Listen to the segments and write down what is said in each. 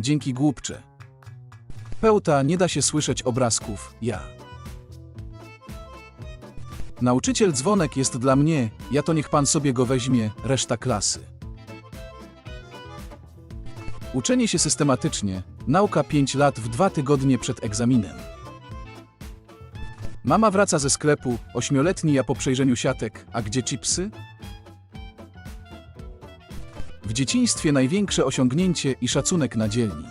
dzięki głupcze. Pełta nie da się słyszeć obrazków, ja. Nauczyciel dzwonek jest dla mnie, ja to niech pan sobie go weźmie, reszta klasy. Uczenie się systematycznie, nauka 5 lat w dwa tygodnie przed egzaminem. Mama wraca ze sklepu, ośmioletni ja po przejrzeniu siatek, a gdzie chipsy? W dzieciństwie największe osiągnięcie i szacunek na dzielni.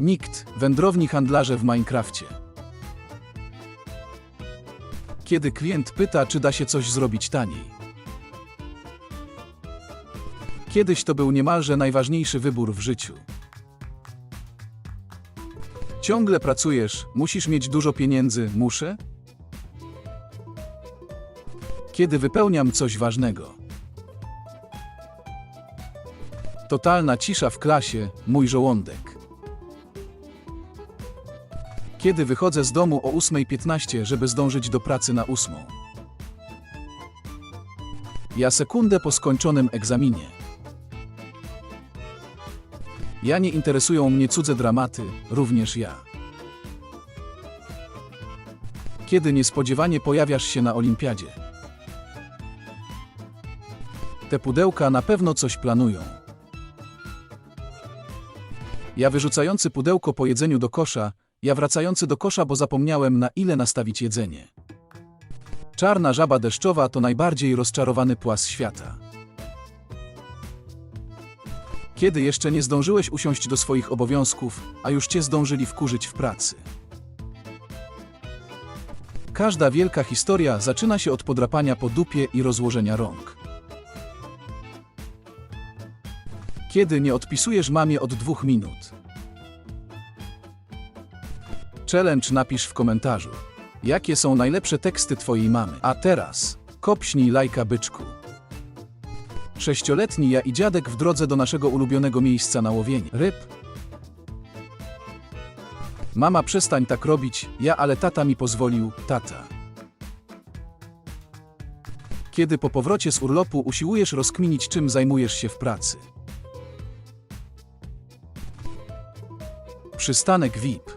Nikt, wędrowni handlarze w Minecrafcie. Kiedy klient pyta, czy da się coś zrobić taniej. Kiedyś to był niemalże najważniejszy wybór w życiu. Ciągle pracujesz, musisz mieć dużo pieniędzy, muszę? Kiedy wypełniam coś ważnego. Totalna cisza w klasie, mój żołądek. Kiedy wychodzę z domu o 8.15, żeby zdążyć do pracy na 8. Ja sekundę po skończonym egzaminie. Ja nie interesują mnie cudze dramaty, również ja. Kiedy niespodziewanie pojawiasz się na olimpiadzie. Te pudełka na pewno coś planują. Ja wyrzucający pudełko po jedzeniu do kosza, ja wracający do kosza, bo zapomniałem na ile nastawić jedzenie. Czarna żaba deszczowa to najbardziej rozczarowany płas świata. Kiedy jeszcze nie zdążyłeś usiąść do swoich obowiązków, a już cię zdążyli wkurzyć w pracy. Każda wielka historia zaczyna się od podrapania po dupie i rozłożenia rąk. Kiedy nie odpisujesz mamie od dwóch minut. Challenge napisz w komentarzu. Jakie są najlepsze teksty twojej mamy? A teraz kopśnij lajka byczku. Sześcioletni ja i dziadek w drodze do naszego ulubionego miejsca na łowienie ryb. Mama przestań tak robić, ja ale tata mi pozwolił, tata. Kiedy po powrocie z urlopu usiłujesz rozkminić czym zajmujesz się w pracy. Przystanek VIP.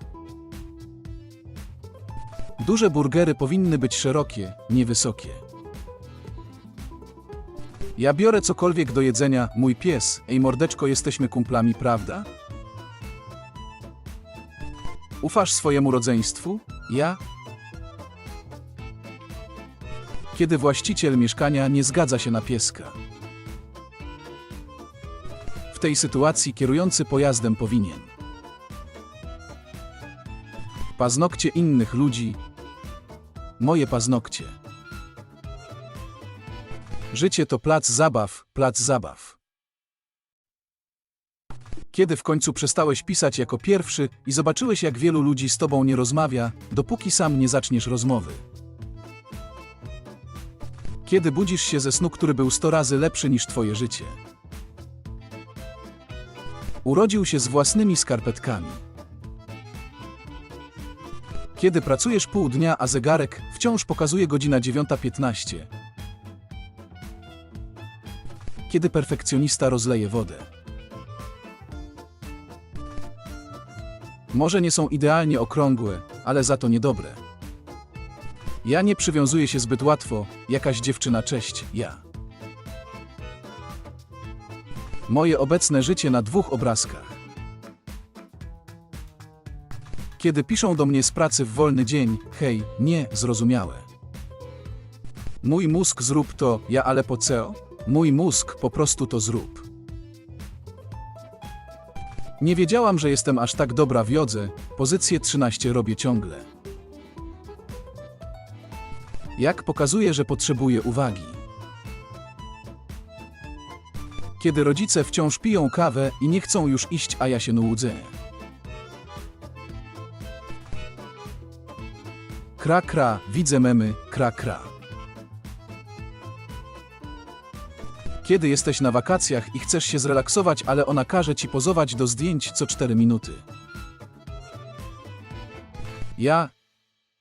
Duże burgery powinny być szerokie, nie wysokie. Ja biorę cokolwiek do jedzenia, mój pies. Ej mordeczko, jesteśmy kumplami, prawda? Ufasz swojemu rodzeństwu? Ja? Kiedy właściciel mieszkania nie zgadza się na pieska. W tej sytuacji kierujący pojazdem powinien paznokcie innych ludzi, moje paznokcie. Życie to plac zabaw, plac zabaw. Kiedy w końcu przestałeś pisać jako pierwszy i zobaczyłeś, jak wielu ludzi z tobą nie rozmawia, dopóki sam nie zaczniesz rozmowy. Kiedy budzisz się ze snu, który był sto razy lepszy niż twoje życie. Urodził się z własnymi skarpetkami. Kiedy pracujesz pół dnia, a zegarek wciąż pokazuje godzina 9.15. Kiedy perfekcjonista rozleje wodę. Może nie są idealnie okrągłe, ale za to niedobre. Ja nie przywiązuję się zbyt łatwo, jakaś dziewczyna cześć, ja. Moje obecne życie na dwóch obrazkach. Kiedy piszą do mnie z pracy w wolny dzień, hej, nie, zrozumiałe. Mój mózg zrób to, ja ale po co? Mój mózg po prostu to zrób. Nie wiedziałam, że jestem aż tak dobra w jodze, pozycję 13 robię ciągle. Jak pokazuje, że potrzebuję uwagi. Kiedy rodzice wciąż piją kawę i nie chcą już iść, a ja się nudzę. Kra kra, widzę memy, kra kra. Kiedy jesteś na wakacjach i chcesz się zrelaksować, ale ona każe ci pozować do zdjęć co 4 minuty. Ja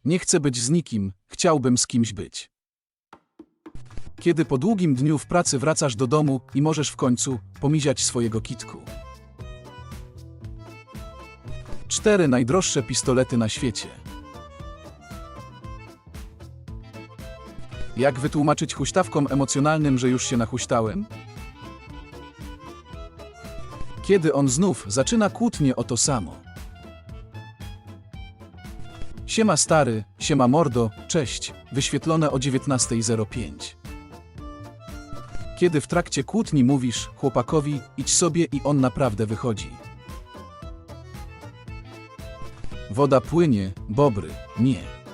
nie chcę być z nikim, chciałbym z kimś być. Kiedy po długim dniu w pracy wracasz do domu i możesz w końcu pomiziać swojego kitku. Cztery najdroższe pistolety na świecie. Jak wytłumaczyć huśtawkom emocjonalnym, że już się nahuśtałem? Kiedy on znów zaczyna kłótnię o to samo. Siema stary, siema mordo, cześć, wyświetlone o 19.05. Kiedy w trakcie kłótni mówisz chłopakowi idź sobie i on naprawdę wychodzi. Woda płynie, bobry, nie.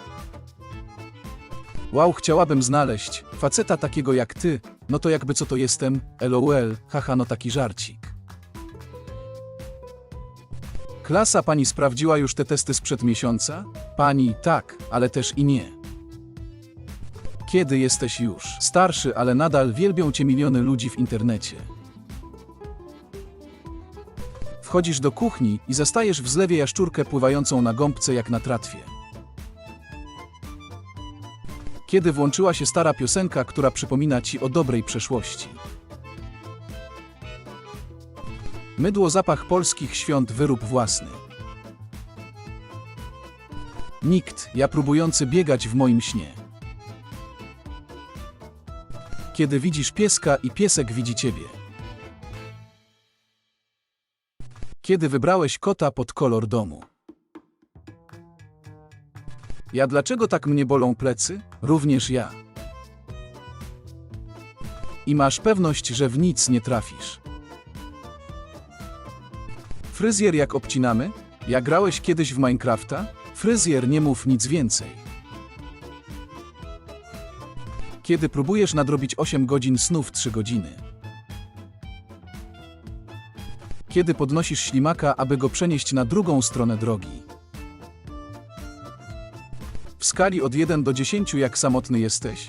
Wow, chciałabym znaleźć faceta takiego jak ty, no to jakby co to jestem, lol, haha no taki żarcik. Klasa pani sprawdziła już te testy sprzed miesiąca? Pani, tak, ale też i nie. Kiedy jesteś już starszy, ale nadal wielbią cię miliony ludzi w internecie? Wchodzisz do kuchni i zastajesz w zlewie jaszczurkę pływającą na gąbce jak na tratwie. Kiedy włączyła się stara piosenka, która przypomina ci o dobrej przeszłości. Mydło zapach polskich świąt wyrób własny. Nikt, ja próbujący biegać w moim śnie. Kiedy widzisz pieska i piesek widzi ciebie. Kiedy wybrałeś kota pod kolor domu. Ja dlaczego tak mnie bolą plecy? Również ja. I masz pewność, że w nic nie trafisz. Fryzjer jak obcinamy? Ja grałeś kiedyś w Minecrafta? Fryzjer nie mów nic więcej. Kiedy próbujesz nadrobić 8 godzin snu w 3 godziny. Kiedy podnosisz ślimaka, aby go przenieść na drugą stronę drogi. Skali od 1 do 10 jak samotny jesteś?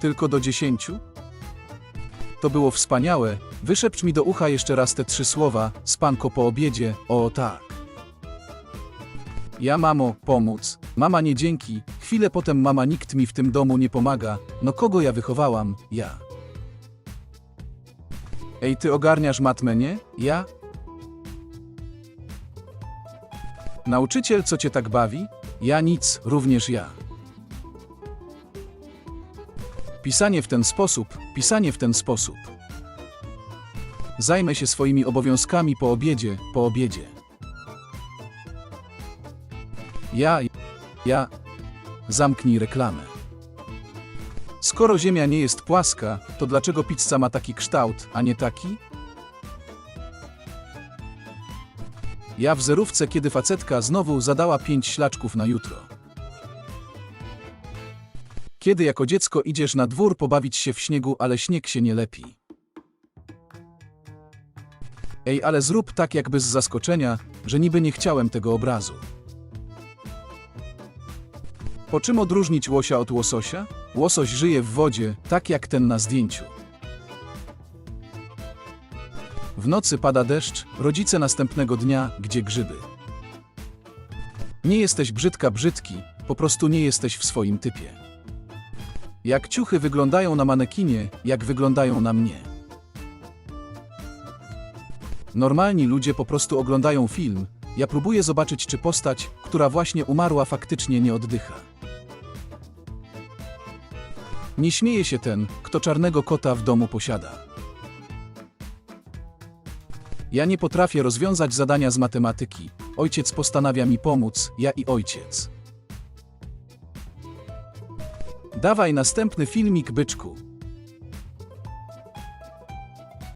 Tylko do 10? To było wspaniałe. Wyszepcz mi do ucha jeszcze raz te trzy słowa, spanko po obiedzie, o tak. Ja mamo, pomóc. Mama nie dzięki. Chwilę potem mama nikt mi w tym domu nie pomaga. No kogo ja wychowałam? Ja. Ej, ty ogarniasz matmę, nie? Ja? Nauczyciel, co cię tak bawi? Ja nic, również ja. Pisanie w ten sposób, pisanie w ten sposób. Zajmę się swoimi obowiązkami po obiedzie, po obiedzie. Ja, ja. Zamknij reklamę. Skoro Ziemia nie jest płaska, to dlaczego pizza ma taki kształt, a nie taki? Ja w zerówce, kiedy facetka znowu zadała pięć ślaczków na jutro. Kiedy jako dziecko idziesz na dwór pobawić się w śniegu, ale śnieg się nie lepi. Ej, ale zrób tak jakby z zaskoczenia, że niby nie chciałem tego obrazu. Po czym odróżnić łosia od łososia? Łosoś żyje w wodzie, tak jak ten na zdjęciu. W nocy pada deszcz, rodzice następnego dnia, gdzie grzyby. Nie jesteś brzydka brzydki, po prostu nie jesteś w swoim typie. Jak ciuchy wyglądają na manekinie, jak wyglądają na mnie. Normalni ludzie po prostu oglądają film, ja próbuję zobaczyć, czy postać, która właśnie umarła, faktycznie nie oddycha. Nie śmieje się ten, kto czarnego kota w domu posiada. Ja nie potrafię rozwiązać zadania z matematyki. Ojciec postanawia mi pomóc, ja i ojciec. Dawaj następny filmik, byczku.